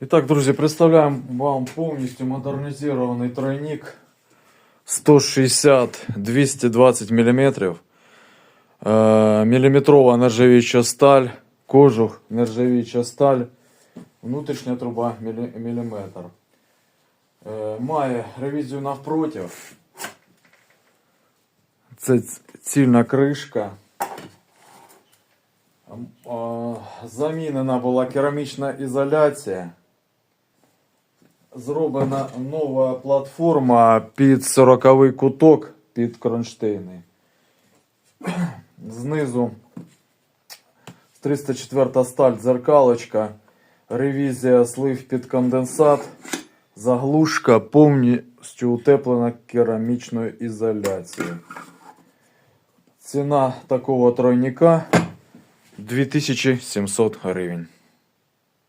Итак, друзья, представляем вам полностью модернизированный тройник 160-220 миллиметров. Э, Миллиметровая нержавеюча сталь, кожух, нержавеюча сталь, внутрішня труба мілі- міліметр. Е, Має ревізію навпротив. Це ц- цільна кришка. М, а, Замінена була керамічна ізоляція. Зроблена нова платформа під 40 куток під кронштейни. Знизу 304 сталь, дзеркалочка, ревізія слив під конденсат, заглушка повністю утеплена керамічною ізоляцією. Ціна такого тройника 2700 гривень.